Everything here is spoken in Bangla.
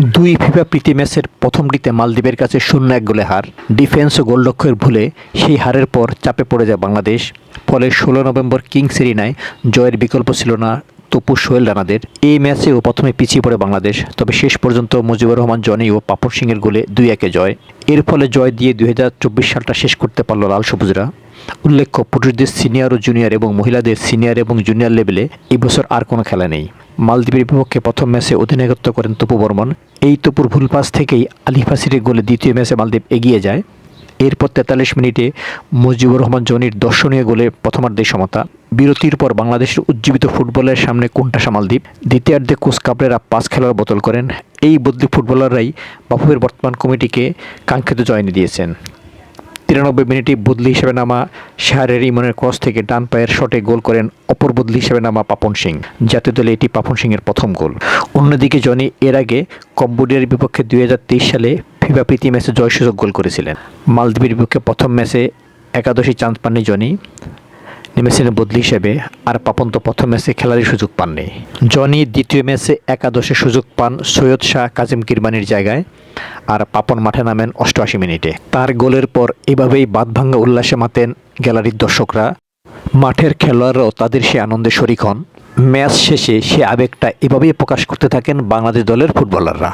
দুই ফিফা প্রীতি ম্যাচের প্রথমটিতে মালদ্বীপের কাছে শূন্য এক গোলে হার। ডিফেন্স ও গোলরক্ষকের ভুলে সেই হারের পর চাপে পড়ে যায় বাংলাদেশ। ফলে ষোলো নভেম্বর কিংস এরিনায় জয়ের বিকল্প ছিল না তপু সোহেল রানাদের। এই ম্যাচেও প্রথমে পিছিয়ে পড়ে বাংলাদেশ, তবে শেষ পর্যন্ত মুজিবুর রহমান, জনি ও পাপড় সিংয়ের গোলে দুই একে জয়। এর ফলে জয় দিয়ে দুই হাজার চব্বিশ সালটা শেষ করতে পারল লাল সবুজরা। উল্লেখ্য, পুরুষদের সিনিয়র ও জুনিয়র এবং মহিলাদের সিনিয়র এবং জুনিয়র লেভেলে এবছর আর কোনো খেলা নেই। মালদ্বীপের বিপক্ষে প্রথম ম্যাচে অধিনায়কত্ব করেন তপু বর্মন। এই তপুর ভুল পাস থেকেই আলিফ হাসিরের গোলে দ্বিতীয় ম্যাচে মালদ্বীপ এগিয়ে যায়। এরপর তেতাল্লিশ মিনিটে মুজিবুর রহমান জনির দর্শনীয় গোলে প্রথমার্ধে সমতা। বিরতির পর বাংলাদেশের উজ্জীবিত ফুটবলের সামনে কোনটা সামালদ্বীপ দ্বিতীয়ার্ধে কোচ কাবরেরা পাঁচ খেলার বোতল করেন। এই বদলি ফুটবলাররাই বাফুফের বর্তমান কমিটিকে কাঙ্ক্ষিত জয় এনে দিয়েছেন। তিরানব্বই মিনিটে বদলি হিসেবে নামা শাহরের ইমনের ক্রস থেকে ডান পায়ের শটে গোল করেন অপর বদলি হিসেবে নামা পাপন সিং। জাতীয় দলে এটি পাপন সিংয়ের প্রথম গোল। অন্যদিকে জনি এর আগে কম্বোডিয়ার বিপক্ষে দুই হাজার তেইশ সালে ফিফা প্রীতি ম্যাচে জয়সূচক গোল করেছিলেন। মালদ্বীপের বিপক্ষে প্রথম ম্যাচে একাদশী চান্স পাননি জনি। নেমেছিলেন বদলি হিসেবে আর পাপন তো প্রথম ম্যাচে খেলারই সুযোগ পাননি। জনি দ্বিতীয় ম্যাচে একাদশে সুযোগ পান সৈয়দ শাহ কাজিম কিরবানির জায়গায় আর পাপন মাঠে নামেন অষ্টআশি মিনিটে। তার গোলের পর এভাবেই বাঁধভাঙ্গা উল্লাসে মাতেন গ্যালারির দর্শকরা। মাঠের খেলোয়াড়রাও তাদের সে আনন্দে শরিক হন। ম্যাচ শেষে সে আবেগটা এভাবেই প্রকাশ করতে থাকেন বাংলাদেশ দলের ফুটবলাররা।